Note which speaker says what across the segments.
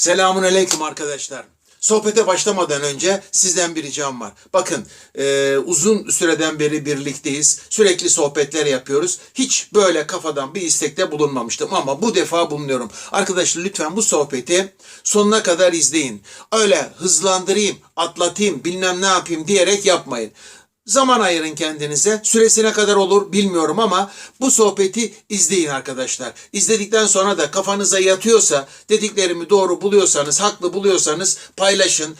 Speaker 1: Selamun aleyküm arkadaşlar. Sohbete başlamadan önce sizden bir ricam var. Bakın e, uzun süreden beri birlikteyiz. Sürekli sohbetler yapıyoruz. Hiç böyle kafadan bir istekte bulunmamıştım ama bu defa bulunuyorum. Arkadaşlar lütfen bu sohbeti sonuna kadar izleyin. Öyle hızlandırayım, atlatayım, bilmem ne yapayım diyerek yapmayın. Zaman ayırın kendinize. Süresine kadar olur bilmiyorum ama bu sohbeti izleyin arkadaşlar. İzledikten sonra da kafanıza yatıyorsa, dediklerimi doğru buluyorsanız, haklı buluyorsanız paylaşın.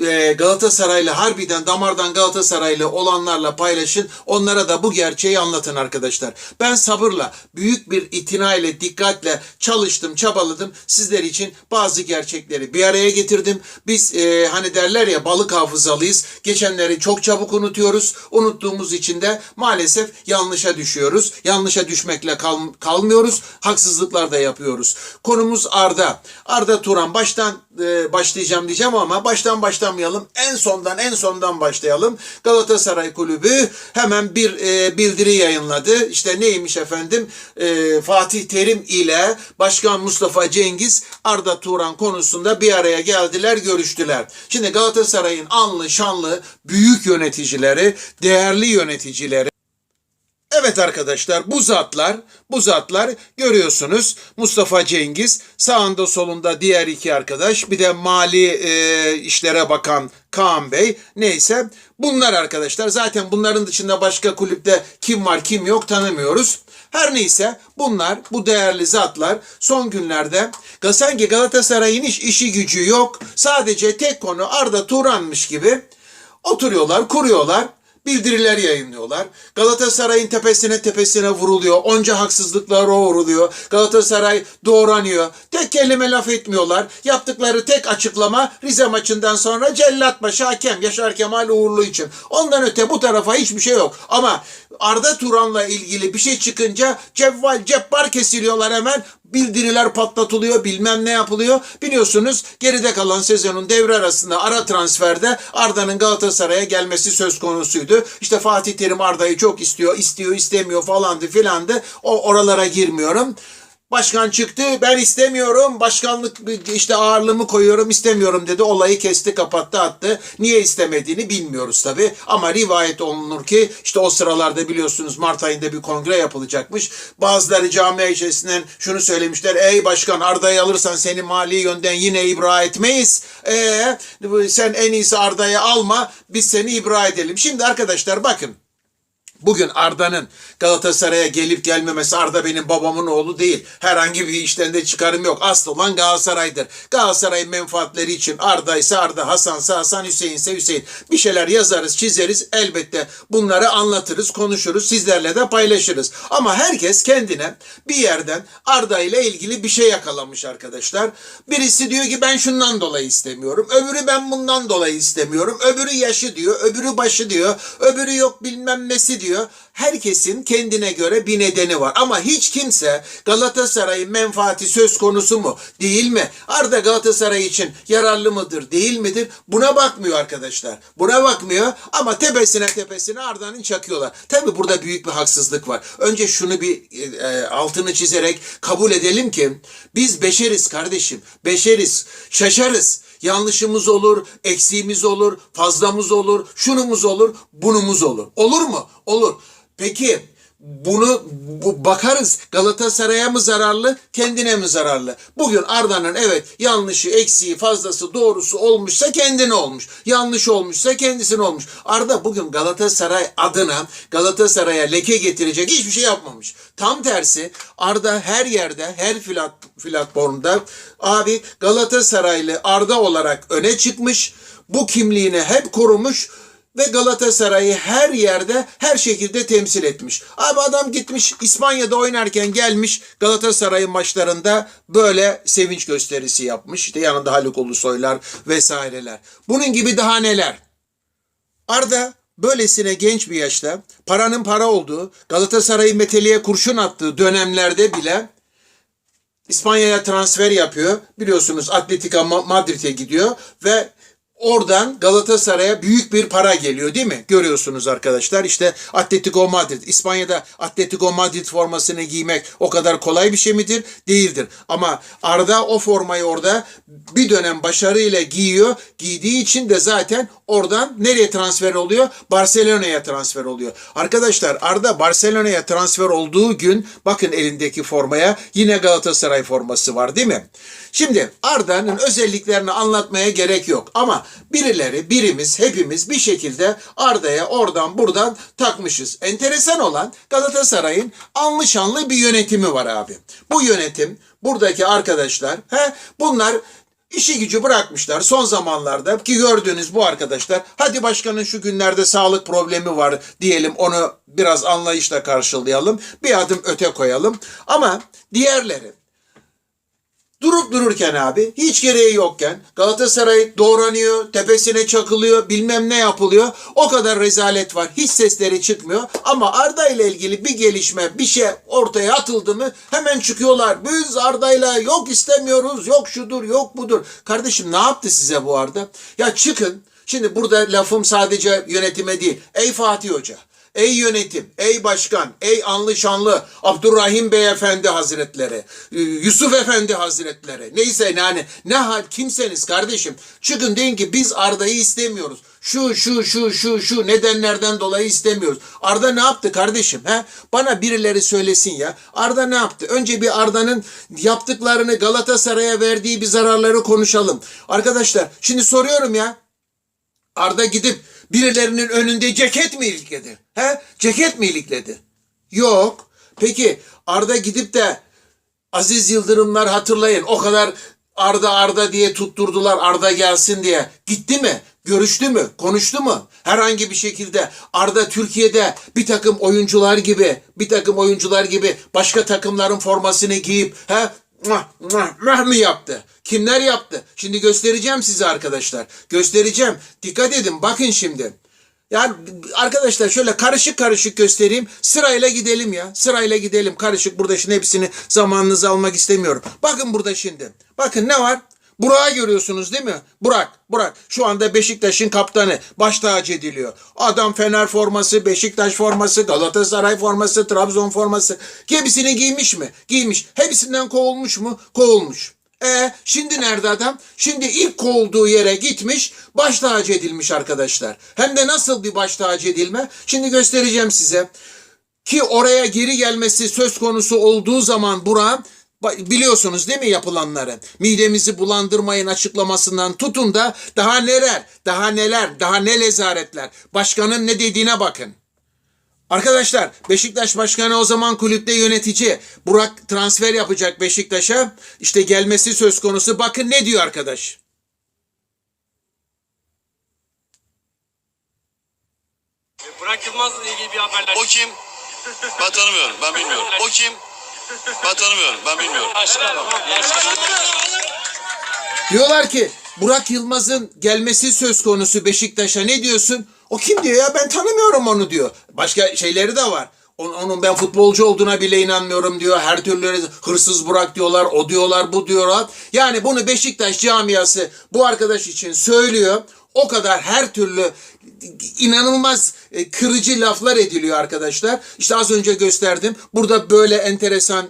Speaker 1: Ee, Galatasaraylı harbiden damardan Galatasaraylı olanlarla paylaşın. Onlara da bu gerçeği anlatın arkadaşlar. Ben sabırla, büyük bir itinayla, dikkatle çalıştım, çabaladım. Sizler için bazı gerçekleri bir araya getirdim. Biz e, hani derler ya balık hafızalıyız. Geçenleri çok çabuk unutuyoruz. Unuttuğumuz için de maalesef yanlışa düşüyoruz. Yanlışa düşmekle kal- kalmıyoruz. Haksızlıklar da yapıyoruz. Konumuz Arda. Arda Turan baştan e, başlayacağım diyeceğim ama baştan başlamayalım. En sondan en sondan başlayalım. Galatasaray Kulübü hemen bir e, bildiri yayınladı. İşte neymiş efendim? E, Fatih Terim ile Başkan Mustafa Cengiz Arda Turan konusunda bir araya geldiler, görüştüler. Şimdi Galatasaray'ın anlı şanlı büyük yöneticileri, değerli yöneticileri Evet arkadaşlar bu zatlar, bu zatlar görüyorsunuz Mustafa Cengiz, sağında solunda diğer iki arkadaş, bir de mali e, işlere bakan Kaan Bey, neyse bunlar arkadaşlar. Zaten bunların dışında başka kulüpte kim var kim yok tanımıyoruz. Her neyse bunlar, bu değerli zatlar son günlerde sanki Galatasaray'ın hiç işi gücü yok. Sadece tek konu Arda Turan'mış gibi oturuyorlar, kuruyorlar bildiriler yayınlıyorlar. Galatasaray'ın tepesine tepesine vuruluyor. Onca haksızlıklar o vuruluyor. Galatasaray doğranıyor. Tek kelime laf etmiyorlar. Yaptıkları tek açıklama Rize maçından sonra Cellatbaşı hakem Yaşar Kemal Uğurlu için. Ondan öte bu tarafa hiçbir şey yok. Ama Arda Turan'la ilgili bir şey çıkınca cevval cebbar kesiliyorlar hemen. Bildiriler patlatılıyor, bilmem ne yapılıyor. Biliyorsunuz geride kalan sezonun devre arasında ara transferde Arda'nın Galatasaray'a gelmesi söz konusuydu. İşte Fatih Terim Arda'yı çok istiyor, istiyor, istemiyor falandı filandı. O oralara girmiyorum. Başkan çıktı ben istemiyorum başkanlık işte ağırlığımı koyuyorum istemiyorum dedi olayı kesti kapattı attı. Niye istemediğini bilmiyoruz tabi ama rivayet olunur ki işte o sıralarda biliyorsunuz Mart ayında bir kongre yapılacakmış. Bazıları cami içerisinden şunu söylemişler ey başkan Arda'yı alırsan seni mali yönden yine ibra etmeyiz. Ee, sen en iyisi Arda'yı alma biz seni ibra edelim. Şimdi arkadaşlar bakın Bugün Arda'nın Galatasaray'a gelip gelmemesi Arda benim babamın oğlu değil. Herhangi bir işten de çıkarım yok. Asıl olan Galatasaray'dır. Galatasaray'ın menfaatleri için Arda ise Arda, Hasan ise Hasan, Hüseyin ise Hüseyin. Bir şeyler yazarız, çizeriz. Elbette bunları anlatırız, konuşuruz. Sizlerle de paylaşırız. Ama herkes kendine bir yerden Arda ile ilgili bir şey yakalamış arkadaşlar. Birisi diyor ki ben şundan dolayı istemiyorum. Öbürü ben bundan dolayı istemiyorum. Öbürü yaşı diyor. Öbürü başı diyor. Öbürü yok bilmem nesi diyor. Herkesin kendine göre bir nedeni var. Ama hiç kimse Galatasaray'ın menfaati söz konusu mu? Değil mi? Arda Galatasaray için yararlı mıdır? Değil midir? Buna bakmıyor arkadaşlar. Buna bakmıyor ama tepesine tepesine Arda'nın çakıyorlar. Tabi burada büyük bir haksızlık var. Önce şunu bir e, altını çizerek kabul edelim ki biz beşeriz kardeşim. Beşeriz. Şaşarız. Yanlışımız olur, eksiğimiz olur, fazlamız olur, şunumuz olur, bunumuz olur. Olur mu? Olur. Peki bunu bu, bakarız Galatasaray'a mı zararlı, kendine mi zararlı? Bugün Arda'nın evet yanlışı, eksiği, fazlası, doğrusu olmuşsa kendine olmuş. Yanlış olmuşsa kendisine olmuş. Arda bugün Galatasaray adına Galatasaray'a leke getirecek hiçbir şey yapmamış. Tam tersi Arda her yerde, her flat, platformda abi Galatasaraylı Arda olarak öne çıkmış. Bu kimliğini hep korumuş ve Galatasaray'ı her yerde her şekilde temsil etmiş. Abi adam gitmiş İspanya'da oynarken gelmiş Galatasaray'ın maçlarında böyle sevinç gösterisi yapmış. İşte yanında Haluk Ulusoylar vesaireler. Bunun gibi daha neler? Arda böylesine genç bir yaşta paranın para olduğu, Galatasaray'ın meteliğe kurşun attığı dönemlerde bile İspanya'ya transfer yapıyor. Biliyorsunuz Atletica Ma- Madrid'e gidiyor ve Oradan Galatasaray'a büyük bir para geliyor değil mi? Görüyorsunuz arkadaşlar işte Atletico Madrid. İspanya'da Atletico Madrid formasını giymek o kadar kolay bir şey midir? Değildir. Ama Arda o formayı orada bir dönem başarıyla giyiyor. Giydiği için de zaten oradan nereye transfer oluyor? Barcelona'ya transfer oluyor. Arkadaşlar Arda Barcelona'ya transfer olduğu gün bakın elindeki formaya yine Galatasaray forması var değil mi? Şimdi Arda'nın özelliklerini anlatmaya gerek yok ama birileri, birimiz, hepimiz bir şekilde Arda'ya oradan buradan takmışız. Enteresan olan Galatasaray'ın anlı şanlı bir yönetimi var abi. Bu yönetim, buradaki arkadaşlar, he, bunlar işi gücü bırakmışlar son zamanlarda ki gördüğünüz bu arkadaşlar hadi başkanın şu günlerde sağlık problemi var diyelim onu biraz anlayışla karşılayalım bir adım öte koyalım ama diğerleri durup dururken abi hiç gereği yokken Galatasaray doğranıyor, tepesine çakılıyor, bilmem ne yapılıyor. O kadar rezalet var. Hiç sesleri çıkmıyor. Ama Arda ile ilgili bir gelişme, bir şey ortaya atıldı mı hemen çıkıyorlar. Biz Arda'yla yok istemiyoruz, yok şudur, yok budur. Kardeşim ne yaptı size bu Arda? Ya çıkın. Şimdi burada lafım sadece yönetime değil. Ey Fatih Hoca, Ey yönetim, ey başkan, ey anlı şanlı Abdurrahim Beyefendi Hazretleri, e, Yusuf Efendi Hazretleri, neyse yani ne hal kimseniz kardeşim çıkın deyin ki biz Arda'yı istemiyoruz. Şu şu şu şu şu nedenlerden dolayı istemiyoruz. Arda ne yaptı kardeşim? He? Bana birileri söylesin ya. Arda ne yaptı? Önce bir Arda'nın yaptıklarını Galatasaray'a verdiği bir zararları konuşalım. Arkadaşlar şimdi soruyorum ya. Arda gidip birilerinin önünde ceket mi ilikledi? He? Ceket mi ilikledi? Yok. Peki Arda gidip de Aziz Yıldırımlar hatırlayın o kadar Arda Arda diye tutturdular Arda gelsin diye. Gitti mi? Görüştü mü? Konuştu mu? Herhangi bir şekilde Arda Türkiye'de bir takım oyuncular gibi bir takım oyuncular gibi başka takımların formasını giyip he Mwah, mwah, mwah mı yaptı? Kimler yaptı? Şimdi göstereceğim size arkadaşlar. Göstereceğim. Dikkat edin bakın şimdi. Yani arkadaşlar şöyle karışık karışık göstereyim. Sırayla gidelim ya. Sırayla gidelim. Karışık burada şimdi hepsini zamanınızı almak istemiyorum. Bakın burada şimdi. Bakın ne var? Burak'ı görüyorsunuz değil mi? Burak, Burak. Şu anda Beşiktaş'ın kaptanı. Baş tacı ediliyor. Adam Fener forması, Beşiktaş forması, Galatasaray forması, Trabzon forması. Hepsini giymiş mi? Giymiş. Hepsinden kovulmuş mu? Kovulmuş. E şimdi nerede adam? Şimdi ilk kovulduğu yere gitmiş, baş tacı edilmiş arkadaşlar. Hem de nasıl bir baş tacı edilme? Şimdi göstereceğim size. Ki oraya geri gelmesi söz konusu olduğu zaman Burak'ın biliyorsunuz değil mi yapılanları? Midemizi bulandırmayın açıklamasından tutun da daha neler, daha neler, daha ne lezaretler. Başkanın ne dediğine bakın. Arkadaşlar Beşiktaş Başkanı o zaman kulüpte yönetici. Burak transfer yapacak Beşiktaş'a. İşte gelmesi söz konusu. Bakın ne diyor arkadaş.
Speaker 2: Burak Yılmaz'la ilgili bir haberler.
Speaker 3: O kim? Ben tanımıyorum. Ben bilmiyorum. O kim? Ben tanımıyorum. Ben bilmiyorum.
Speaker 2: Başkanım.
Speaker 1: Diyorlar ki Burak Yılmaz'ın gelmesi söz konusu Beşiktaş'a ne diyorsun? O kim diyor ya ben tanımıyorum onu diyor. Başka şeyleri de var. Onun, ben futbolcu olduğuna bile inanmıyorum diyor. Her türlü hırsız Burak diyorlar, o diyorlar, bu diyorlar. Yani bunu Beşiktaş camiası bu arkadaş için söylüyor. O kadar her türlü inanılmaz e, kırıcı laflar ediliyor arkadaşlar. İşte az önce gösterdim. Burada böyle enteresan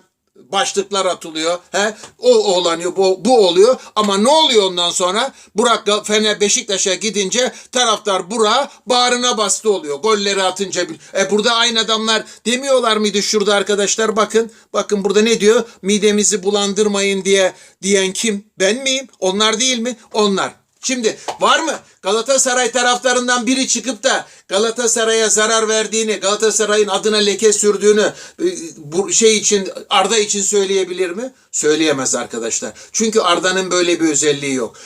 Speaker 1: başlıklar atılıyor. He? O olanıyor, bu, bu oluyor. Ama ne oluyor ondan sonra? Burak Fener Beşiktaş'a gidince taraftar Burak'a bağrına bastı oluyor. Golleri atınca. E burada aynı adamlar demiyorlar mıydı şurada arkadaşlar? Bakın. Bakın burada ne diyor? Midemizi bulandırmayın diye diyen kim? Ben miyim? Onlar değil mi? Onlar. Şimdi var mı Galatasaray taraftarından biri çıkıp da Galatasaray'a zarar verdiğini, Galatasaray'ın adına leke sürdüğünü e, bu şey için Arda için söyleyebilir mi? Söyleyemez arkadaşlar. Çünkü Arda'nın böyle bir özelliği yok.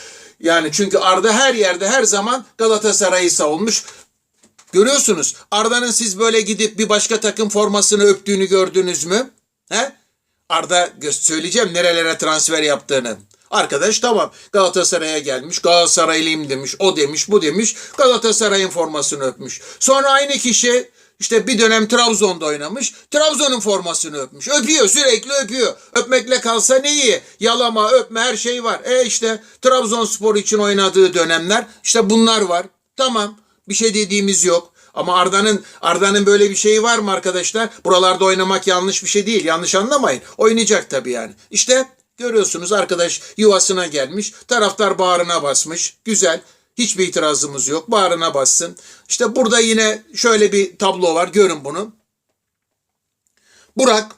Speaker 1: Yani çünkü Arda her yerde her zaman Galatasaray'ı savunmuş. Görüyorsunuz Arda'nın siz böyle gidip bir başka takım formasını öptüğünü gördünüz mü? He? Arda söyleyeceğim nerelere transfer yaptığını. Arkadaş tamam Galatasaray'a gelmiş Galatasaraylıyım demiş o demiş bu demiş Galatasaray'ın formasını öpmüş. Sonra aynı kişi İşte bir dönem Trabzon'da oynamış. Trabzon'un formasını öpmüş. Öpüyor sürekli öpüyor. Öpmekle kalsa ne iyi. Yalama öpme her şey var. E işte Trabzonspor için oynadığı dönemler işte bunlar var. Tamam bir şey dediğimiz yok. Ama Arda'nın Arda'nın böyle bir şeyi var mı arkadaşlar? Buralarda oynamak yanlış bir şey değil. Yanlış anlamayın. Oynayacak tabii yani. İşte görüyorsunuz arkadaş yuvasına gelmiş. Taraftar bağrına basmış. Güzel. Hiçbir itirazımız yok. Bağrına bassın. İşte burada yine şöyle bir tablo var. Görün bunu. Burak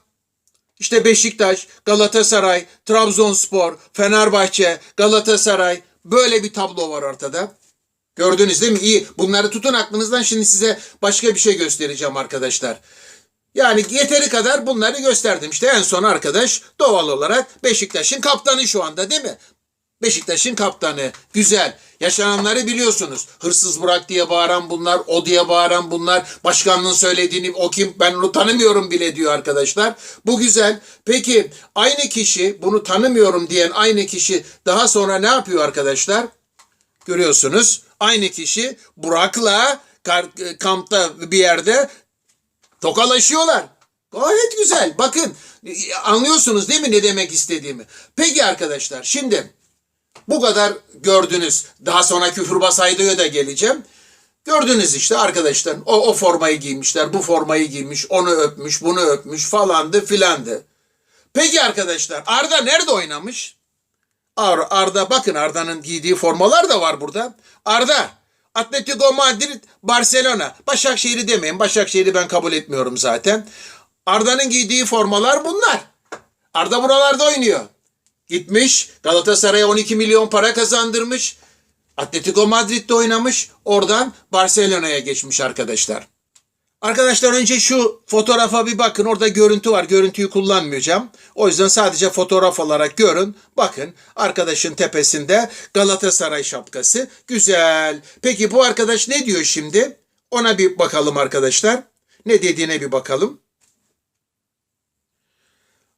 Speaker 1: işte Beşiktaş, Galatasaray, Trabzonspor, Fenerbahçe, Galatasaray böyle bir tablo var ortada. Gördünüz değil mi? İyi. Bunları tutun aklınızdan. Şimdi size başka bir şey göstereceğim arkadaşlar. Yani yeteri kadar bunları gösterdim. İşte en son arkadaş doğal olarak Beşiktaş'ın kaptanı şu anda değil mi? Beşiktaş'ın kaptanı. Güzel. Yaşananları biliyorsunuz. Hırsız Burak diye bağıran bunlar, o diye bağıran bunlar. Başkanlığın söylediğini o kim ben onu tanımıyorum bile diyor arkadaşlar. Bu güzel. Peki aynı kişi bunu tanımıyorum diyen aynı kişi daha sonra ne yapıyor arkadaşlar? Görüyorsunuz. Aynı kişi Burak'la kar- kampta bir yerde tokalaşıyorlar. Gayet güzel. Bakın anlıyorsunuz değil mi ne demek istediğimi? Peki arkadaşlar şimdi bu kadar gördünüz. Daha sonra küfürbaz Haydo'ya da geleceğim. Gördünüz işte arkadaşlar o, o formayı giymişler, bu formayı giymiş, onu öpmüş, bunu öpmüş falandı filandı. Peki arkadaşlar Arda nerede oynamış? Ar- Arda bakın Arda'nın giydiği formalar da var burada. Arda Atletico Madrid, Barcelona. Başakşehir'i demeyin. Başakşehir'i ben kabul etmiyorum zaten. Arda'nın giydiği formalar bunlar. Arda buralarda oynuyor. Gitmiş Galatasaray'a 12 milyon para kazandırmış. Atletico Madrid'de oynamış. Oradan Barcelona'ya geçmiş arkadaşlar. Arkadaşlar önce şu fotoğrafa bir bakın. Orada görüntü var. Görüntüyü kullanmayacağım. O yüzden sadece fotoğraf olarak görün. Bakın arkadaşın tepesinde Galatasaray şapkası. Güzel. Peki bu arkadaş ne diyor şimdi? Ona bir bakalım arkadaşlar. Ne dediğine bir bakalım.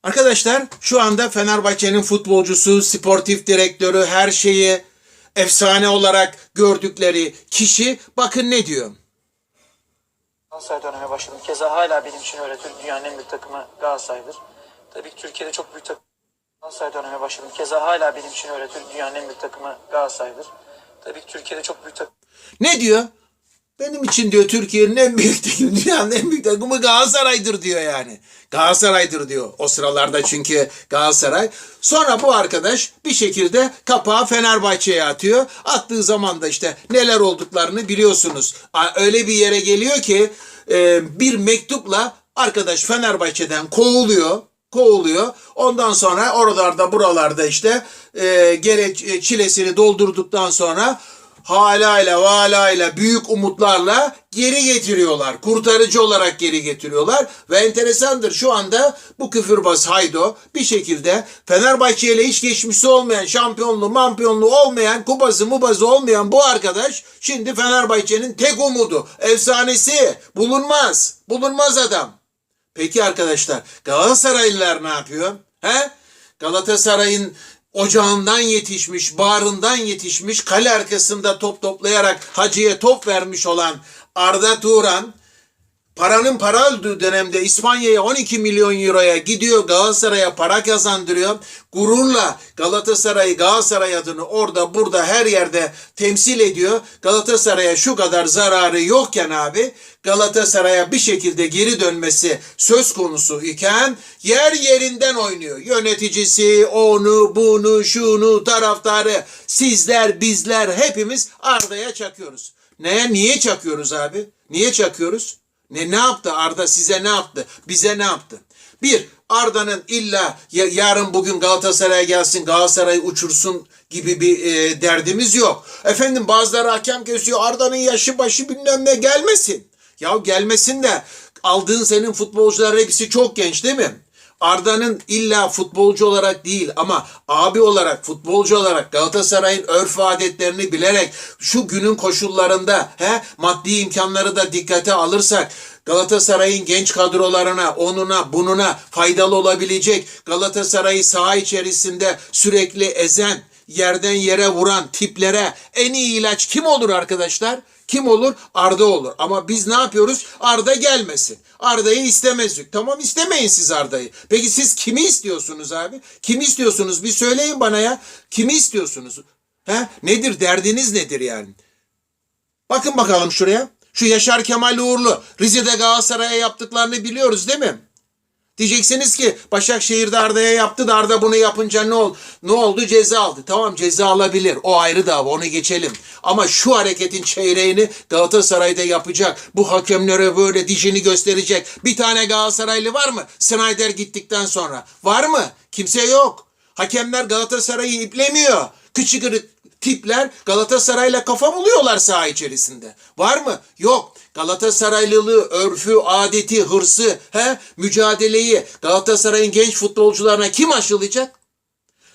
Speaker 1: Arkadaşlar şu anda Fenerbahçe'nin futbolcusu, sportif direktörü, her şeyi efsane olarak gördükleri kişi bakın ne diyor.
Speaker 4: Galatasaray döneme başladım. Keza hala benim için öyle. Dünyanın en büyük takımı Galatasaray'dır. Tabii ki Türkiye'de çok büyük takım. Galatasaray döneme başladım. Keza hala benim için öyle. Dünyanın en büyük takımı Galatasaray'dır. Tabii ki Türkiye'de çok büyük takım.
Speaker 1: Ne diyor? Benim için diyor Türkiye'nin en büyük dünyanın en büyük takımı Galatasaray'dır diyor yani. Galatasaray'dır diyor o sıralarda çünkü Galatasaray. Sonra bu arkadaş bir şekilde kapağı Fenerbahçe'ye atıyor. Attığı zaman da işte neler olduklarını biliyorsunuz. Öyle bir yere geliyor ki e, bir mektupla arkadaş Fenerbahçe'den kovuluyor kovuluyor. Ondan sonra oralarda buralarda işte e, gere e, çilesini doldurduktan sonra halayla valayla büyük umutlarla geri getiriyorlar. Kurtarıcı olarak geri getiriyorlar. Ve enteresandır şu anda bu küfürbaz Haydo bir şekilde Fenerbahçe ile hiç geçmişi olmayan, şampiyonluğu, mampiyonluğu olmayan, kupası mubazı olmayan bu arkadaş şimdi Fenerbahçe'nin tek umudu, efsanesi, bulunmaz, bulunmaz adam. Peki arkadaşlar Galatasaraylılar ne yapıyor? He? Galatasaray'ın ocağından yetişmiş, bağrından yetişmiş, kale arkasında top toplayarak hacıya top vermiş olan Arda Turan paranın para öldüğü dönemde İspanya'ya 12 milyon euroya gidiyor Galatasaray'a para kazandırıyor. Gururla Galatasaray'ı Galatasaray adını orada burada her yerde temsil ediyor. Galatasaray'a şu kadar zararı yokken abi Galatasaray'a bir şekilde geri dönmesi söz konusu iken yer yerinden oynuyor. Yöneticisi, onu, bunu, şunu, taraftarı, sizler, bizler hepimiz Arda'ya çakıyoruz. Neye, niye çakıyoruz abi? Niye çakıyoruz? Ne ne yaptı Arda size ne yaptı? Bize ne yaptı? Bir, Arda'nın illa ya- yarın bugün Galatasaray'a gelsin, Galatasaray'ı uçursun gibi bir e, derdimiz yok. Efendim bazıları hakem kesiyor, Arda'nın yaşı başı bilmem ne gelmesin. Ya gelmesin de aldığın senin futbolcular hepsi çok genç değil mi? Arda'nın illa futbolcu olarak değil ama abi olarak, futbolcu olarak Galatasaray'ın örf adetlerini bilerek şu günün koşullarında he, maddi imkanları da dikkate alırsak Galatasaray'ın genç kadrolarına, onuna, bununa faydalı olabilecek Galatasaray'ı saha içerisinde sürekli ezen, yerden yere vuran tiplere en iyi ilaç kim olur arkadaşlar? Kim olur? Arda olur. Ama biz ne yapıyoruz? Arda gelmesin. Arda'yı istemezdik. Tamam istemeyin siz Arda'yı. Peki siz kimi istiyorsunuz abi? Kimi istiyorsunuz? Bir söyleyin bana ya. Kimi istiyorsunuz? He? Nedir? Derdiniz nedir yani? Bakın bakalım şuraya. Şu Yaşar Kemal Uğurlu Rize'de Galatasaray'a yaptıklarını biliyoruz değil mi? Diyeceksiniz ki Başakşehir'de Arda'ya yaptı da Arda bunu yapınca ne oldu? Ne oldu? Ceza aldı. Tamam ceza alabilir. O ayrı dava. Onu geçelim. Ama şu hareketin çeyreğini Galatasaray'da yapacak. Bu hakemlere böyle dişini gösterecek. Bir tane Galatasaraylı var mı? Snyder gittikten sonra. Var mı? Kimse yok. Hakemler Galatasaray'ı iplemiyor. Küçük tipler Galatasaray'la kafa buluyorlar saha içerisinde. Var mı? Yok. Galatasaraylılığı, örfü, adeti, hırsı, he, mücadeleyi Galatasaray'ın genç futbolcularına kim aşılayacak?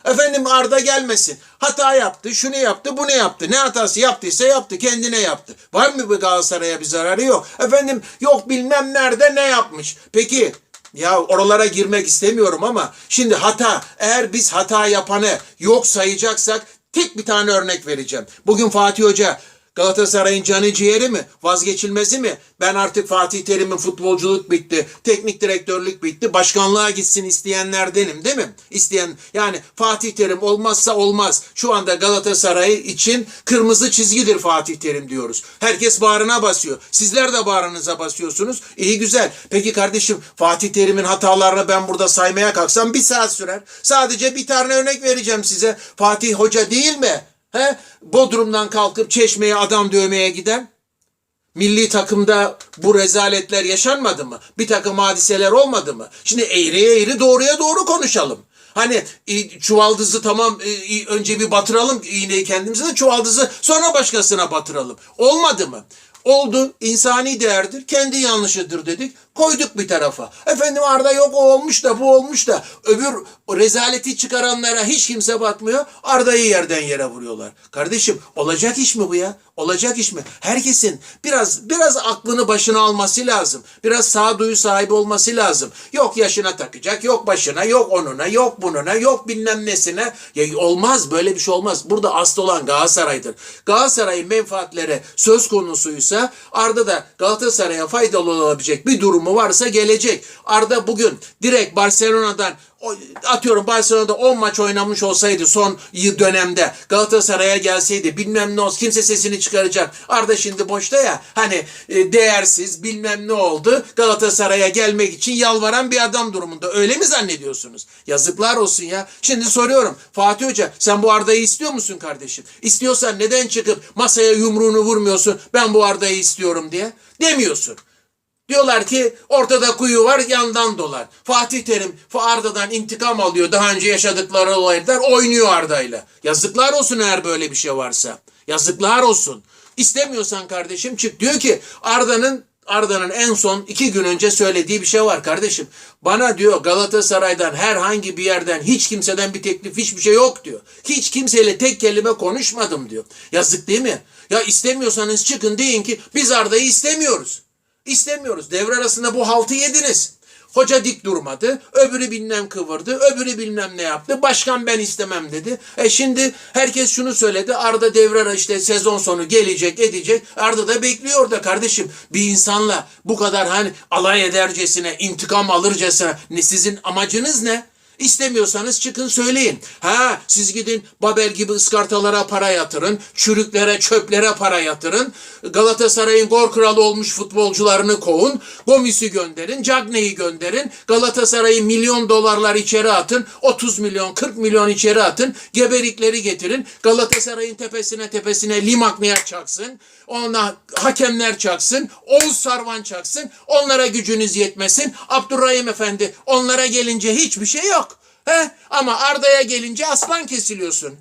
Speaker 1: Efendim Arda gelmesin. Hata yaptı, şunu yaptı, bunu yaptı. Ne hatası yaptıysa yaptı, kendine yaptı. Var mı bu Galatasaray'a bir zararı yok. Efendim yok bilmem nerede ne yapmış. Peki ya oralara girmek istemiyorum ama şimdi hata eğer biz hata yapanı yok sayacaksak tek bir tane örnek vereceğim. Bugün Fatih Hoca Galatasaray'ın canı ciğeri mi? Vazgeçilmezi mi? Ben artık Fatih Terim'in futbolculuk bitti. Teknik direktörlük bitti. Başkanlığa gitsin isteyenlerdenim değil mi? İsteyen yani Fatih Terim olmazsa olmaz. Şu anda Galatasaray için kırmızı çizgidir Fatih Terim diyoruz. Herkes bağrına basıyor. Sizler de bağrınıza basıyorsunuz. İyi güzel. Peki kardeşim Fatih Terim'in hatalarını ben burada saymaya kalksam bir saat sürer. Sadece bir tane örnek vereceğim size. Fatih Hoca değil mi? He? Bodrum'dan kalkıp Çeşme'ye adam dövmeye giden milli takımda bu rezaletler yaşanmadı mı? Bir takım hadiseler olmadı mı? Şimdi eğriye eğri doğruya doğru konuşalım. Hani e, çuvaldızı tamam e, önce bir batıralım iğneyi kendimize de çuvaldızı sonra başkasına batıralım. Olmadı mı? Oldu. insani değerdir. Kendi yanlışıdır dedik. Koyduk bir tarafa. Efendim Arda yok o olmuş da bu olmuş da öbür rezaleti çıkaranlara hiç kimse bakmıyor. Arda'yı yerden yere vuruyorlar. Kardeşim olacak iş mi bu ya? Olacak iş mi? Herkesin biraz biraz aklını başına alması lazım. Biraz sağduyu sahibi olması lazım. Yok yaşına takacak, yok başına, yok onuna, yok bununa, yok bilmem nesine. Ya olmaz böyle bir şey olmaz. Burada asıl olan Galatasaray'dır. Galatasaray'ın menfaatleri söz konusuysa Arda da Galatasaray'a faydalı olabilecek bir durumu varsa gelecek. Arda bugün direkt Barcelona'dan atıyorum Barcelona'da 10 maç oynamış olsaydı son dönemde Galatasaray'a gelseydi bilmem ne olsun kimse sesini çıkaracak. Arda şimdi boşta ya hani e, değersiz bilmem ne oldu Galatasaray'a gelmek için yalvaran bir adam durumunda. Öyle mi zannediyorsunuz? Yazıklar olsun ya. Şimdi soruyorum Fatih Hoca sen bu Arda'yı istiyor musun kardeşim? İstiyorsan neden çıkıp masaya yumruğunu vurmuyorsun ben bu Arda'yı istiyorum diye? Demiyorsun. Diyorlar ki ortada kuyu var yandan dolar. Fatih Terim Arda'dan intikam alıyor. Daha önce yaşadıkları olaylar oynuyor Arda'yla. Yazıklar olsun eğer böyle bir şey varsa. Yazıklar olsun. İstemiyorsan kardeşim çık. Diyor ki Arda'nın Arda'nın en son iki gün önce söylediği bir şey var kardeşim. Bana diyor Galatasaray'dan herhangi bir yerden hiç kimseden bir teklif hiçbir şey yok diyor. Hiç kimseyle tek kelime konuşmadım diyor. Yazık değil mi? Ya istemiyorsanız çıkın deyin ki biz Arda'yı istemiyoruz. İstemiyoruz. Devre arasında bu haltı yediniz. Hoca dik durmadı. Öbürü bilmem kıvırdı. Öbürü bilmem ne yaptı. Başkan ben istemem dedi. E şimdi herkes şunu söyledi. Arda devre ara işte sezon sonu gelecek edecek. Arda da bekliyor orada kardeşim. Bir insanla bu kadar hani alay edercesine, intikam alırcasına ne sizin amacınız ne? İstemiyorsanız çıkın söyleyin. Ha siz gidin Babel gibi ıskartalara para yatırın. Çürüklere, çöplere para yatırın. Galatasaray'ın gol kralı olmuş futbolcularını kovun. Gomis'i gönderin. Cagney'i gönderin. Galatasaray'ı milyon dolarlar içeri atın. 30 milyon, 40 milyon içeri atın. Geberikleri getirin. Galatasaray'ın tepesine tepesine Limakniyer çaksın. Ona hakemler çaksın. Oğuz Sarvan çaksın. Onlara gücünüz yetmesin. Abdurrahim Efendi onlara gelince hiçbir şey yok. He? Ama Arda'ya gelince aslan kesiliyorsun.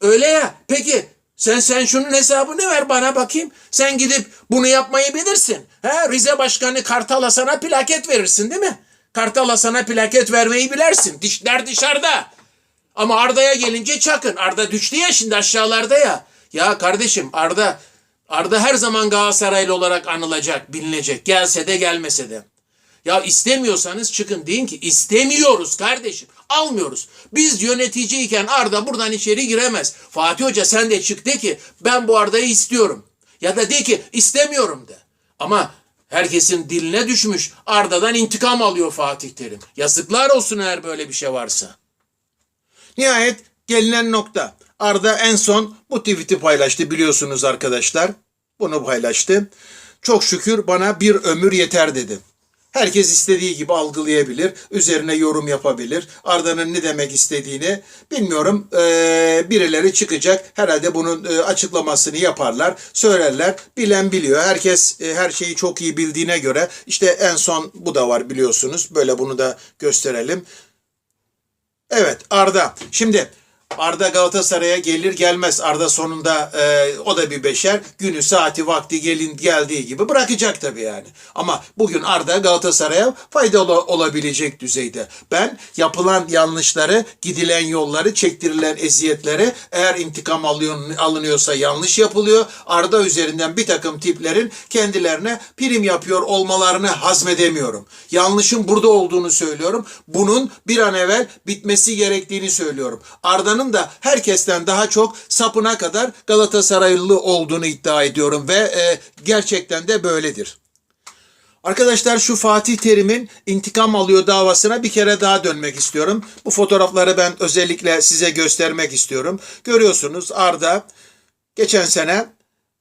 Speaker 1: Öyle ya. Peki sen sen şunun hesabını ver bana bakayım. Sen gidip bunu yapmayı bilirsin. He? Rize Başkanı Kartal'a sana plaket verirsin değil mi? Kartal'a sana plaket vermeyi bilersin. Dişler dışarıda. Ama Arda'ya gelince çakın. Arda düştü ya şimdi aşağılarda ya. Ya kardeşim Arda Arda her zaman Galatasaraylı olarak anılacak, bilinecek. Gelse de gelmese de. Ya istemiyorsanız çıkın deyin ki istemiyoruz kardeşim. Almıyoruz. Biz yöneticiyken Arda buradan içeri giremez. Fatih Hoca sen de çık de ki ben bu Arda'yı istiyorum. Ya da de ki istemiyorum de. Ama herkesin diline düşmüş. Arda'dan intikam alıyor Fatih Terim. Yazıklar olsun eğer böyle bir şey varsa. Nihayet gelinen nokta. Arda en son bu tweet'i paylaştı biliyorsunuz arkadaşlar. Bunu paylaştı. Çok şükür bana bir ömür yeter dedi. Herkes istediği gibi algılayabilir, üzerine yorum yapabilir. Arda'nın ne demek istediğini bilmiyorum. Ee, birileri çıkacak. Herhalde bunun e, açıklamasını yaparlar, söylerler. Bilen biliyor. Herkes e, her şeyi çok iyi bildiğine göre işte en son bu da var biliyorsunuz. Böyle bunu da gösterelim. Evet Arda. Şimdi Arda Galatasaray'a gelir gelmez. Arda sonunda e, o da bir beşer. Günü saati vakti gelin geldiği gibi bırakacak tabii yani. Ama bugün Arda Galatasaray'a faydalı olabilecek düzeyde. Ben yapılan yanlışları, gidilen yolları, çektirilen eziyetleri eğer intikam alıyor, alınıyorsa yanlış yapılıyor. Arda üzerinden bir takım tiplerin kendilerine prim yapıyor olmalarını hazmedemiyorum. Yanlışın burada olduğunu söylüyorum. Bunun bir an evvel bitmesi gerektiğini söylüyorum. Arda'nın da herkesten daha çok sapına kadar Galatasaraylı olduğunu iddia ediyorum ve e, gerçekten de böyledir. Arkadaşlar şu Fatih Terim'in intikam alıyor davasına bir kere daha dönmek istiyorum. Bu fotoğrafları ben özellikle size göstermek istiyorum. Görüyorsunuz Arda geçen sene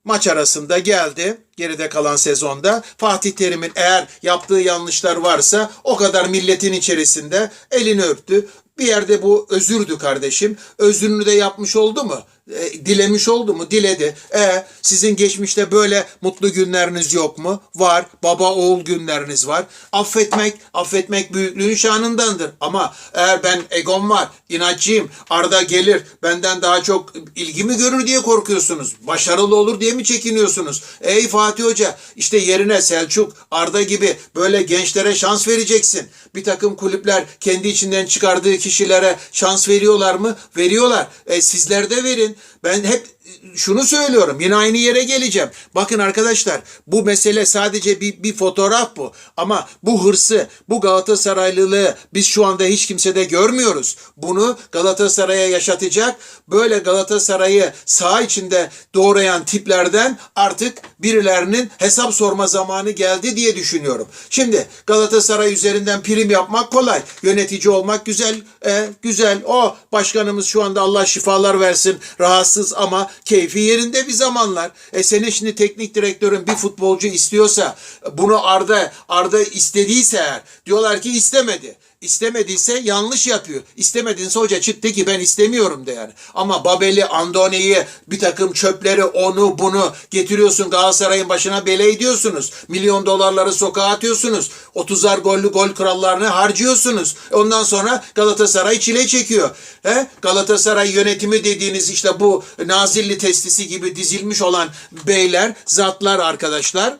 Speaker 1: maç arasında geldi. Geride kalan sezonda Fatih Terim'in eğer yaptığı yanlışlar varsa o kadar milletin içerisinde elini öptü. Bir yerde bu özürdü kardeşim. Özrünü de yapmış oldu mu? E, dilemiş oldu mu? Diledi. E sizin geçmişte böyle mutlu günleriniz yok mu? Var. Baba oğul günleriniz var. Affetmek, affetmek büyüklüğün şanındandır. Ama eğer ben egom var, inatçıyım, Arda gelir, benden daha çok ilgi mi görür diye korkuyorsunuz? Başarılı olur diye mi çekiniyorsunuz? Ey Fatih Hoca, işte yerine Selçuk, Arda gibi böyle gençlere şans vereceksin. Bir takım kulüpler kendi içinden çıkardığı kişilere şans veriyorlar mı? Veriyorlar. E, sizler de verin. Ben hep şunu söylüyorum. Yine aynı yere geleceğim. Bakın arkadaşlar bu mesele sadece bir, bir fotoğraf bu. Ama bu hırsı, bu Galatasaraylılığı biz şu anda hiç kimsede görmüyoruz. Bunu Galatasaray'a yaşatacak böyle Galatasaray'ı sağ içinde doğrayan tiplerden artık birilerinin hesap sorma zamanı geldi diye düşünüyorum. Şimdi Galatasaray üzerinden prim yapmak kolay. Yönetici olmak güzel. E, güzel. O başkanımız şu anda Allah şifalar versin. Rahatsız ama keyfi yerinde bir zamanlar. E senin şimdi teknik direktörün bir futbolcu istiyorsa bunu Arda Arda istediyse eğer diyorlar ki istemedi. İstemediyse yanlış yapıyor. İstemedinse hoca çıktı ki ben istemiyorum de yani. Ama Babel'i, Andone'yi, bir takım çöpleri, onu bunu getiriyorsun Galatasaray'ın başına bela ediyorsunuz. Milyon dolarları sokağa atıyorsunuz. 30'ar gollü gol krallarını harcıyorsunuz. Ondan sonra Galatasaray çile çekiyor. He? Galatasaray yönetimi dediğiniz işte bu Nazilli testisi gibi dizilmiş olan beyler, zatlar arkadaşlar.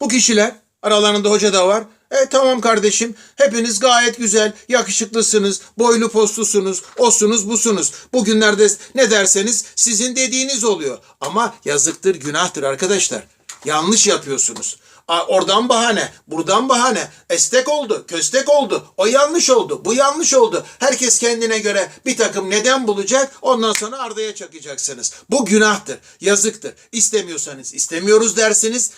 Speaker 1: Bu kişiler aralarında hoca da var. E tamam kardeşim hepiniz gayet güzel, yakışıklısınız, boylu postlusunuz, osunuz busunuz. Bugünlerde ne derseniz sizin dediğiniz oluyor. Ama yazıktır, günahtır arkadaşlar. Yanlış yapıyorsunuz. Oradan bahane, buradan bahane. Estek oldu, köstek oldu. O yanlış oldu, bu yanlış oldu. Herkes kendine göre bir takım neden bulacak. Ondan sonra ardaya çakacaksınız. Bu günahtır, yazıktır. İstemiyorsanız istemiyoruz dersiniz.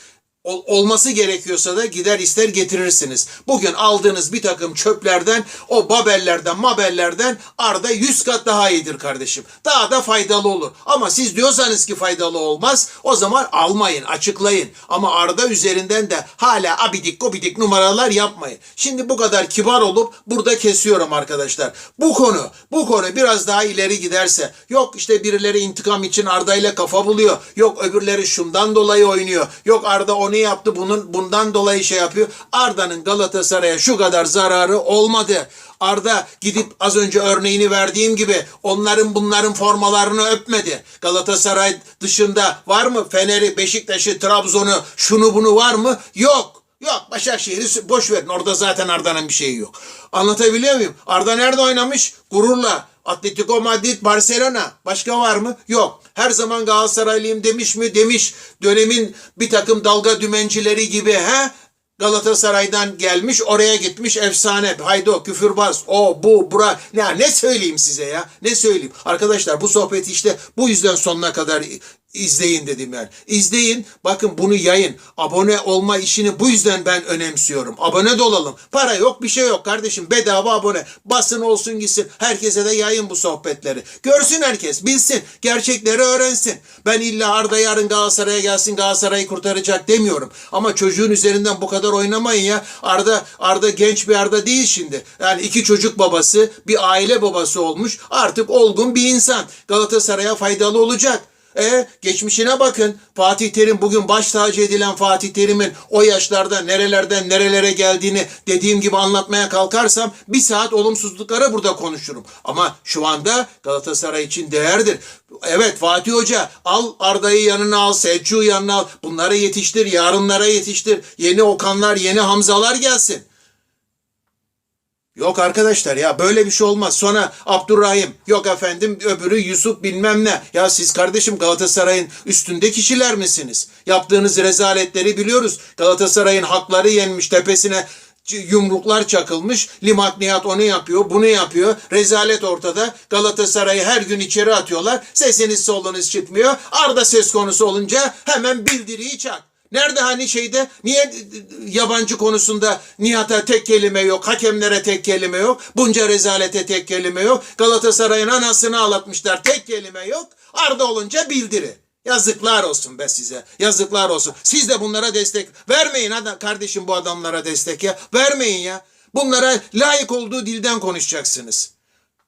Speaker 1: Ol- olması gerekiyorsa da gider ister getirirsiniz. Bugün aldığınız bir takım çöplerden, o babellerden, mabellerden Arda 100 kat daha iyidir kardeşim. Daha da faydalı olur. Ama siz diyorsanız ki faydalı olmaz, o zaman almayın, açıklayın. Ama Arda üzerinden de hala abidik gobidik numaralar yapmayın. Şimdi bu kadar kibar olup burada kesiyorum arkadaşlar. Bu konu, bu konu biraz daha ileri giderse, yok işte birileri intikam için Arda ile kafa buluyor, yok öbürleri şundan dolayı oynuyor, yok Arda onu yaptı bunun bundan dolayı şey yapıyor. Arda'nın Galatasaray'a şu kadar zararı olmadı. Arda gidip az önce örneğini verdiğim gibi onların bunların formalarını öpmedi. Galatasaray dışında var mı? Fener'i, Beşiktaş'ı, Trabzon'u, şunu bunu var mı? Yok. Yok Başakşehir'i boş verin. Orada zaten Arda'nın bir şeyi yok. Anlatabiliyor muyum? Arda nerede oynamış? Gururla. Atletico Madrid, Barcelona. Başka var mı? Yok. Her zaman Galatasaraylıyım demiş mi? Demiş. Dönemin bir takım dalga dümencileri gibi he? Galatasaray'dan gelmiş oraya gitmiş efsane. Haydo küfürbaz o bu bura. Ne, ne söyleyeyim size ya? Ne söyleyeyim? Arkadaşlar bu sohbeti işte bu yüzden sonuna kadar İzleyin dedim yani. İzleyin. Bakın bunu yayın. Abone olma işini bu yüzden ben önemsiyorum. Abone de olalım. Para yok bir şey yok kardeşim. Bedava abone. Basın olsun gitsin. Herkese de yayın bu sohbetleri. Görsün herkes. Bilsin. Gerçekleri öğrensin. Ben illa Arda yarın Galatasaray'a gelsin Galatasaray'ı kurtaracak demiyorum. Ama çocuğun üzerinden bu kadar oynamayın ya. Arda Arda genç bir Arda değil şimdi. Yani iki çocuk babası, bir aile babası olmuş. Artık olgun bir insan. Galatasaray'a faydalı olacak. E geçmişine bakın. Fatih Terim bugün baş tacı edilen Fatih Terim'in o yaşlarda nerelerden nerelere geldiğini dediğim gibi anlatmaya kalkarsam bir saat olumsuzluklara burada konuşurum. Ama şu anda Galatasaray için değerdir. Evet Fatih Hoca al Arda'yı yanına al, Selçuk'u yanına al. Bunları yetiştir, yarınlara yetiştir. Yeni Okanlar, yeni Hamzalar gelsin. Yok arkadaşlar ya böyle bir şey olmaz. Sonra Abdurrahim yok efendim öbürü Yusuf bilmem ne. Ya siz kardeşim Galatasaray'ın üstünde kişiler misiniz? Yaptığınız rezaletleri biliyoruz. Galatasaray'ın hakları yenmiş tepesine yumruklar çakılmış. Limak Nihat onu yapıyor, bunu yapıyor. Rezalet ortada. Galatasaray'ı her gün içeri atıyorlar. Sesiniz solunuz çıkmıyor. Arda ses konusu olunca hemen bildiriyi çak. Nerede hani şeyde niye yabancı konusunda Nihat'a tek kelime yok, hakemlere tek kelime yok, bunca rezalete tek kelime yok, Galatasaray'ın anasını ağlatmışlar tek kelime yok, Arda olunca bildiri. Yazıklar olsun be size. Yazıklar olsun. Siz de bunlara destek vermeyin hadi kardeşim bu adamlara destek ya. Vermeyin ya. Bunlara layık olduğu dilden konuşacaksınız.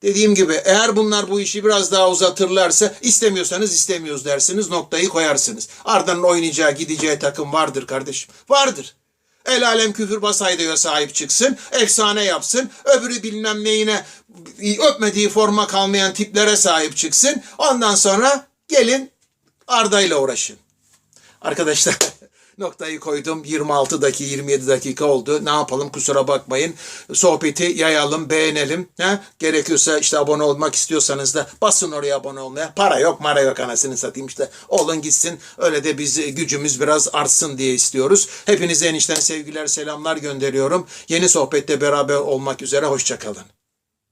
Speaker 1: Dediğim gibi eğer bunlar bu işi biraz daha uzatırlarsa istemiyorsanız istemiyoruz dersiniz noktayı koyarsınız. Arda'nın oynayacağı gideceği takım vardır kardeşim. Vardır. El alem küfürbaz haydaya sahip çıksın. Efsane yapsın. Öbürü bilmem neyine öpmediği forma kalmayan tiplere sahip çıksın. Ondan sonra gelin Arda ile uğraşın. Arkadaşlar noktayı koydum. 26 dakika 27 dakika oldu. Ne yapalım kusura bakmayın. Sohbeti yayalım, beğenelim. Ha? Gerekiyorsa işte abone olmak istiyorsanız da basın oraya abone olmaya. Para yok, mara yok anasını satayım işte. Olun gitsin. Öyle de biz gücümüz biraz artsın diye istiyoruz. Hepinize enişten sevgiler, selamlar gönderiyorum. Yeni sohbette beraber olmak üzere. Hoşçakalın.